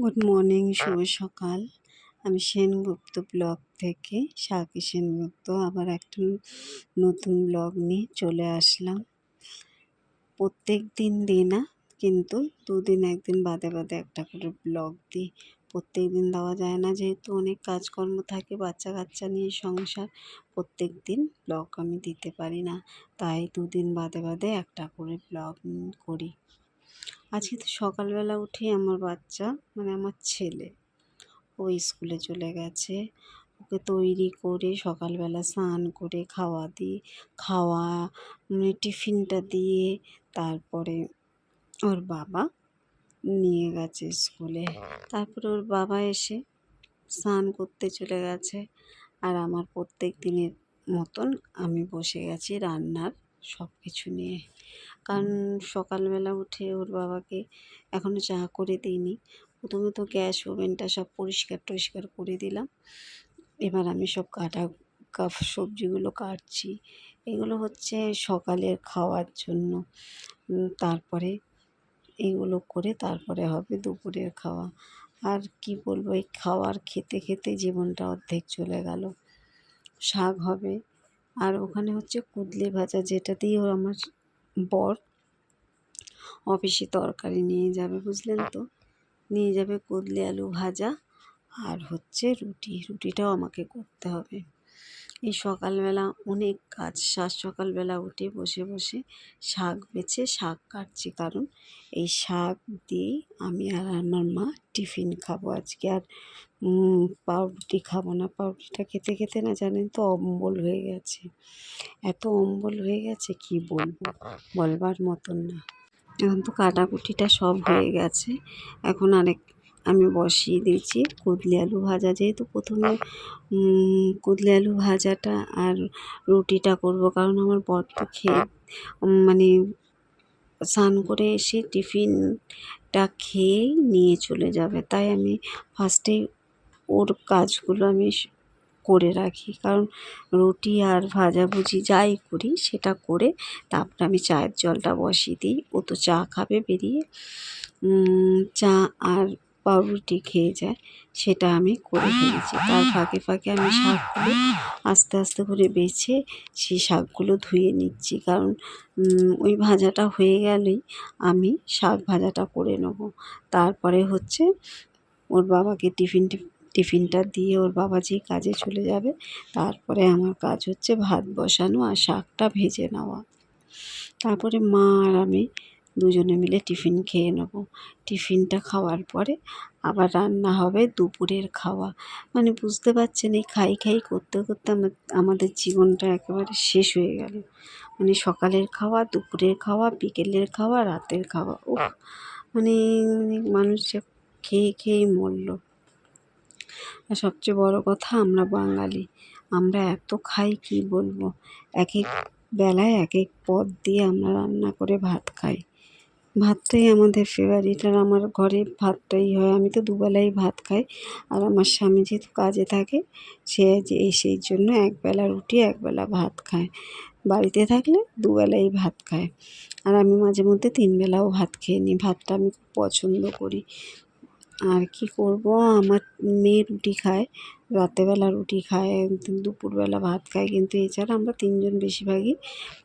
Good morning শুভ সকাল। আমি সেনগুপ্ত ব্লগ থেকে সাকি সেনগুপ্ত আবার একটা নতুন ব্লগ নিয়ে চলে আসলাম। প্রত্যেক দিন দিই না কিন্তু দুদিন একদিন বাদে বাদে একটা করে ব্লগ দিই। প্রত্যেক দিন দেওয়া যায় না যেহেতু অনেক কাজকর্ম থাকে বাচ্চা কাচ্চা নিয়ে সংসার প্রত্যেক দিন ব্লগ আমি দিতে পারি না। তাই দুদিন বাদে বাদে একটা করে ব্লগ করি। আজকে তো সকালবেলা উঠে আমার বাচ্চা মানে আমার ছেলে, ও স্কুলে চলে গেছে। ওকে তৈরি করে সকালবেলা স্নান করে খাওয়া দিই, খাওয়া মানে টিফিনটা দিয়ে তারপরে ওর বাবা নিয়ে গেছে স্কুলে। তারপরে ওর বাবা এসে স্নান করতে চলে গেছে। আর আমার প্রত্যেক দিনের মতন আমি বসে গেছি রান্নার সব কিছু নিয়ে। কারণ সকালবেলা উঠে ওর বাবাকে এখনও চা করে দিইনি। প্রথমে তো গ্যাস ওভেনটা সব পরিষ্কার টরিষ্কার করে দিলাম। এবার আমি সব কাটা কাপ সবজিগুলো কাটছি। এগুলো হচ্ছে সকালের খাওয়ার জন্য। তারপরে এগুলো করে তারপরে হবে দুপুরের খাওয়া। আর কি বলব, এই খাওয়ার খেতে খেতে জীবনটা অর্ধেক চলে গেল। শাক হবে। আর ওখানে হচ্ছে কুদলি ভাজা যেটা দিয়ে আমার বর অফিসে তরকারি নিয়ে যাবে, বুঝলেন তো? নিয়ে যাবে কদলি আলু ভাজা আর হচ্ছে রুটি। রুটিটাও আমাকে করতে হবে। এই সকালবেলা অনেক কাজ। সাত সকালবেলা উঠে বসে বসে শাক বেছে শাক কাটছি। কারণ এই শাক দিয়েই আমি আর আমার মা টিফিন খাব আজকে। আর পাউরুটি খাব না। পাউরুটিটা খেতে খেতে না জানেন তো অম্বল হয়ে গেছে। এত অম্বল হয়ে গেছে, কি বলব? বলবার মতন না। এখন তো কাটাকুটিটা সব হয়ে গেছে। এখন আরেক আমি বসিয়ে দিয়েছি। কুদলি আলু ভাজা যেহেতু প্রথমে কুদলি আলু ভাজাটা আর রুটিটা করব, কারণ আমার বর তো খেয়ে মানে স্নান করে এসে টিফিনটা খেয়েই নিয়ে চলে যাবে। তাই আমি ফার্স্টেই ওর কাজগুলো আমি করে রাখি। কারণ রুটি আর ভাজাভুজি যাই করি সেটা করে তারপরে আমি চায়ের জলটা বসিয়ে দিই। ও তো চা খাবে বেরিয়ে। চা আর পাউরুটি খেয়ে যায়, সেটা আমি করে ফেলেছি। তার ফাঁকে ফাঁকে আমি শাকগুলো আস্তে আস্তে করে বেছে সেই শাকগুলো ধুয়ে নিচ্ছি। কারণ ওই ভাজাটা হয়ে গেলেই আমি শাক ভাজাটা করে নেব। তারপরে হচ্ছে ওর বাবাকে টিফিন, টিফিনটা দিয়ে ওর বাবা যে কাজে চলে যাবে, তারপরে আমার কাজ হচ্ছে ভাত বসানো আর শাকটা ভেজে নেওয়া। তারপরে মা আর আমি দুজনে মিলে টিফিন খেয়ে নেব। টিফিনটা খাওয়ার পরে আবার রান্না হবে দুপুরের খাওয়া। মানে বুঝতে পারছেন, এই খাই খাই করতে করতে আমাদের জীবনটা একেবারে শেষ হয়ে গেল। মানে সকালের খাওয়া, দুপুরের খাওয়া, বিকেলের খাওয়া, রাতের খাওয়া ও মানে মানুষ যে খেয়ে খেয়েই মরল। আর সবচেয়ে বড় কথা, আমরা বাঙালি, আমরা এত খাই কি বলব? এক এক বেলায় এক এক পদ দিয়ে আমরা রান্না করে ভাত খাই। ভাতটাই আমাদের ফেভারিট আর আমার ঘরে ভাতটাই হয়। আমি তো দুবেলাই ভাত খাই আর আমার স্বামী যেহেতু কাজে থাকে, সে যে সেই জন্য একবেলা রুটি, একবেলা ভাত খায়। বাড়িতে থাকলে দুবেলাই ভাত খায়। আর আমি মাঝে মধ্যে তিন বেলাও ভাত খেয়ে নিই। ভাতটা আমি খুব পছন্দ করি। আর কি করব? আমার মেয়ে রুটি খায় রাতেরবেলা রুটি খায়, দুপুরবেলা ভাত খায়। কিন্তু এছাড়া আমরা তিনজন বেশিরভাগই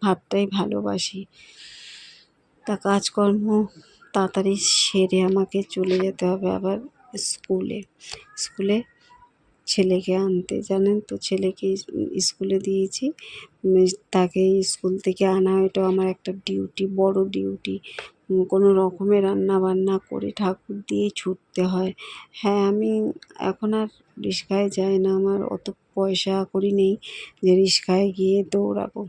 ভাতটাই ভালোবাসি। তা কাজকর্ম, তাড়াতাড়ি সেরে আমাকে চলে যেতে হবে আবার স্কুলে। স্কুলে ছেলেকে আনতে, জানেন তো? ছেলেকে স্কুলে দিয়েছি। তাকে স্কুল থেকে আনা এটাও আমার একটা ডিউটি, বড় ডিউটি। কোনো রকমে রান্না বান্না করে ঠাকুর দিয়ে ছুটতে হয়। হ্যাঁ আমি এখন আর রিক্সায় যাই না, আমার অত পয়সা করি নেই যে রিক্সায় গিয়ে দৌড়াবো।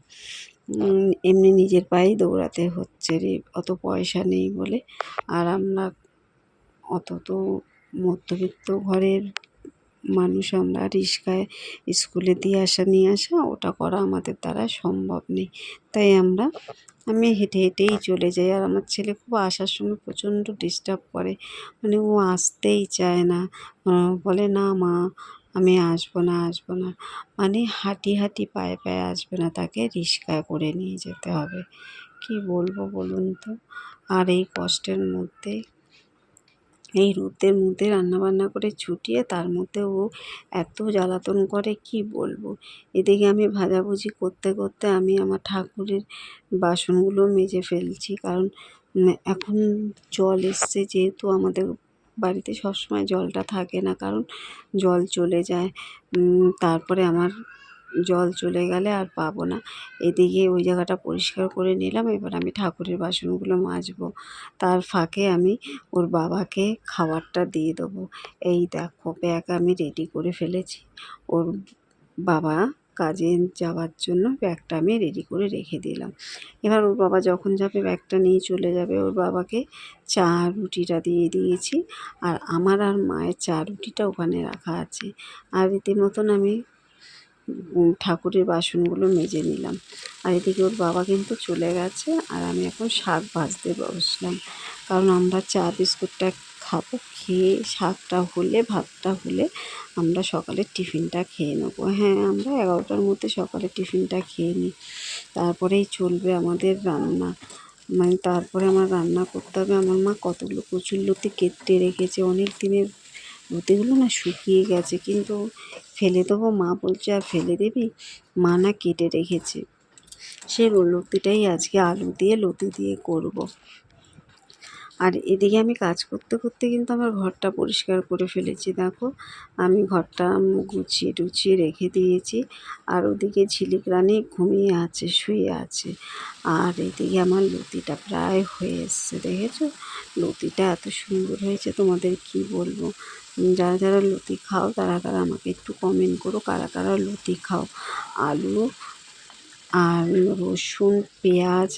এমনি নিজের পায়েই দৌড়াতে হচ্ছে রে, অত পয়সা নেই বলে। আর আমরা অত তো মধ্যবিত্ত ঘরের মানুষ, আমরা রিক্সায় স্কুলে দিয়ে আসা, নিয়ে আসা, ওটা করা আমাদের দ্বারা সম্ভব নেই। তাই আমরা, আমি হেঁটে হেঁটেই চলে যাই। আর আমার ছেলে খুব আসার সময় প্রচণ্ড ডিস্টার্ব করে। মানে ও আসতেই চায় না। বলে, না মা আমি আসব না আসব না। মানে হাঁটি হাঁটি পায়ে পায়ে আসবে না, তাকে রিক্সায় করে নিয়ে যেতে হবে। কি বলব বলুন তো? আর এই কষ্টের মধ্যে, এই রোদের মধ্যে রান্নাবান্না করে ছুটিয়ে তার মধ্যে ও এত জ্বালাতন করে, কি বলব? এদিকে আমি ভাজাভুজি করতে করতে আমি আমার ঠাকুরের বাসনগুলো মেজে ফেলছি। কারণ এখন জল এসছে যেহেতু আমাদের বাড়িতে সবসময় জলটা থাকে না, কারণ জল চলে যায়। তারপরে আমার জল চলে গেলে আর পাবো না। এদিকে ওই জায়গাটা পরিষ্কার করে নিলাম, এবার আমি ঠাকুরের বাসনগুলো মাজবো। তার ফাঁকে আমি ওর বাবাকে খাবারটা দিয়ে দেবো। এই দেখো, ব্যাগ আমি রেডি করে ফেলেছি। ওর বাবা কাজে যাওয়ার জন্য ব্যাগটা আমি রেডি করে রেখে দিলাম। এবার ওর বাবা যখন যাবে ব্যাগটা নিয়ে চলে যাবে। ওর বাবাকে চা রুটিটা দিয়ে দিয়েছি আর আমার আর মায়ের চা রুটিটা ওখানে রাখা আছে। আর রীতিমতন আমি ঠাকুরের বাসনগুলো মেজে নিলাম। আর এদিকে ওর বাবা কিন্তু চলে গেছে আর আমি এখন শাক ভাজতে বসলাম। কারণ আমরা চা বিস্কুটটা খাব, খেয়ে শাকটা হলে, ভাতটা হলে আমরা সকালের টিফিনটা খেয়ে নেব। হ্যাঁ আমরা এগারোটার মধ্যে সকালে টিফিনটা খেয়ে নিই। তারপরেই চলবে আমাদের রান্না। মানে তারপরে আমার রান্না করতে হবে। আমার মা কতগুলো প্রচুর কচুরলতি কেটে রেখেছে। অনেক দিনের লতিগুলো না শুকিয়ে গেছে। কিন্তু ফেলে দেবো, মা বলছে, আর ফেলে দেবি? মা না কেটে রেখেছে। সে লতিটাই আজকে আলু দিয়ে, লতি দিয়ে করব। আর এদিকে আমি কাজ করতে করতে কিন্তু আমার ঘরটা পরিষ্কার করে ফেলেছি, দেখো। আমি ঘরটা গুছিয়ে টুছিয়ে রেখে দিয়েছি। আর ওদিকে ঝিলিক রানী ঘুমিয়ে আছে, শুয়ে আছে। আর এদিকে আমার লতিটা প্রায় হয়ে এসছে, দেখেছ? লতিটা এত সুন্দর হয়েছে, তোমাদের কি বলব? যারা যারা লতি খাও, তারা তারা আমাকে একটু কমেন্ট করো, কারা কারা লতি খাও? আলু আর রসুন, পেঁয়াজ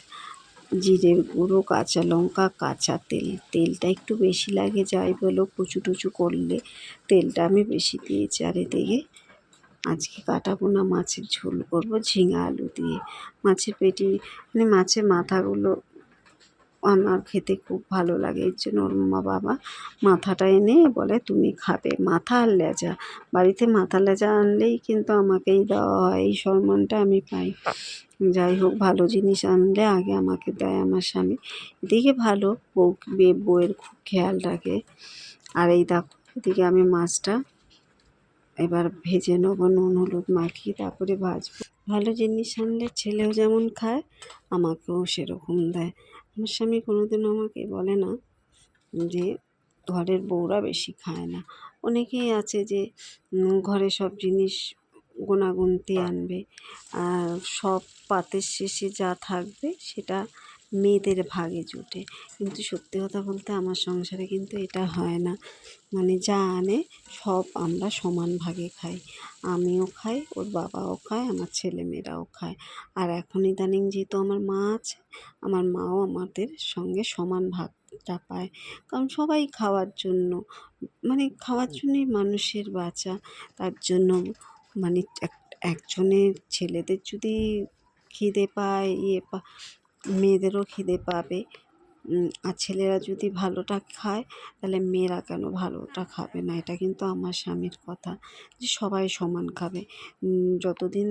জিরের গুঁড়ো, কাঁচা লঙ্কা, কাঁচা তেল। তেলটা একটু বেশি লাগে যাই বলো, কুচু টুচু করলে তেলটা আমি বেশি দিয়ে আর এদিকে আজকে কাটাবো না, মাছের ঝোল করব ঝিঙা আলু দিয়ে। মাছের পেটি মানে মাছের মাথাগুলো আমার খেতে খুব ভালো লাগে। এর জন্য ওর মা বাবা মাথাটা এনে বলে, তুমি খাবে। মাথা আর লেজা। বাড়িতে মাথা লেজা আনলেই কিন্তু আমাকেই দেওয়া হয়। এই সম্মানটা আমি পাই। যাই হোক, ভালো জিনিস আনলে আগে আমাকে দেয় আমার স্বামী। এদিকে ভালো বউ বউয়ের খুব খেয়াল রাখে। আর এই দেখো, এদিকে আমি মাছটা এবার ভেজে নেব, নুন, হলুদ মাখিয়ে তারপরে ভাজবো। ভালো জিনিস আনলে ছেলেও যেমন খায়, আমাকেও সেরকম দেয়। আমার স্বামী কোনোদিন আমাকে বলে না যে ঘরের বউরা বেশি খায় না। অনেকেই আছে যে ঘরে সব জিনিস গোনাগুনতি আনবে, আর সব পাতের শেষে যা থাকবে সেটা মেয়েদের ভাগে জোটে। কিন্তু সত্যি কথা বলতে আমার সংসারে কিন্তু এটা হয় না। মানে যা আনে সব আমরা সমান ভাগে খাই। আমিও খাই, ওর বাবাও খায়, আমার ছেলেমেয়েরাও খায়। আর এখন ইদানিং যেহেতু আমার মা আছে, আমার মাও আমাদের সঙ্গে সমান ভাগটা পায়। কারণ সবাই খাওয়ার জন্য মানে খাওয়ার জন্যই মানুষের বাঁচা। তার জন্য মানে একজনের ছেলেদের যদি খিদে পায় ইয়ে পা মেয়েদেরও খিদে পাবে। আর ছেলেরা যদি ভালোটা খায়, তাহলে মেয়েরা কেন ভালোটা খাবে না? এটা কিন্তু আমার স্বামীর কথা যে সবাই সমান খাবে। যতদিন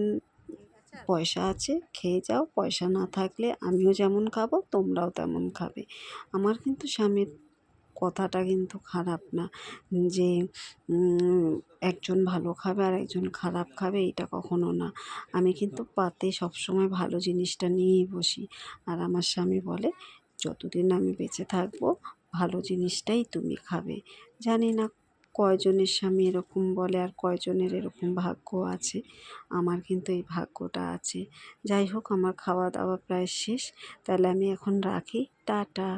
পয়সা আছে, খেয়ে যাও। পয়সা না থাকলে আমিও যেমন খাব, তোমরাও তেমন খাবে। আমার কিন্তু স্বামীর কথাটা কিন্তু খারাপ না। যে একজন ভালো খাবে আর একজন খারাপ খাবে এটা কখনো না। আমি কিন্তু পাতে সবসময় ভালো জিনিসটা নিয়েই বসি। আর আমার স্বামী বলে, যতদিন আমি বেঁচে থাকব, ভালো জিনিসটাই তুমি খাবে। জানি না কয়জনের স্বামী এরকম বলে আর কয়জনের এরকম ভাগ্য আছে। আমার কিন্তু এই ভাগ্যটা আছে। যাই হোক, আমার খাওয়া দাওয়া প্রায় শেষ। তাহলে আমি এখন রাখি। টাটা।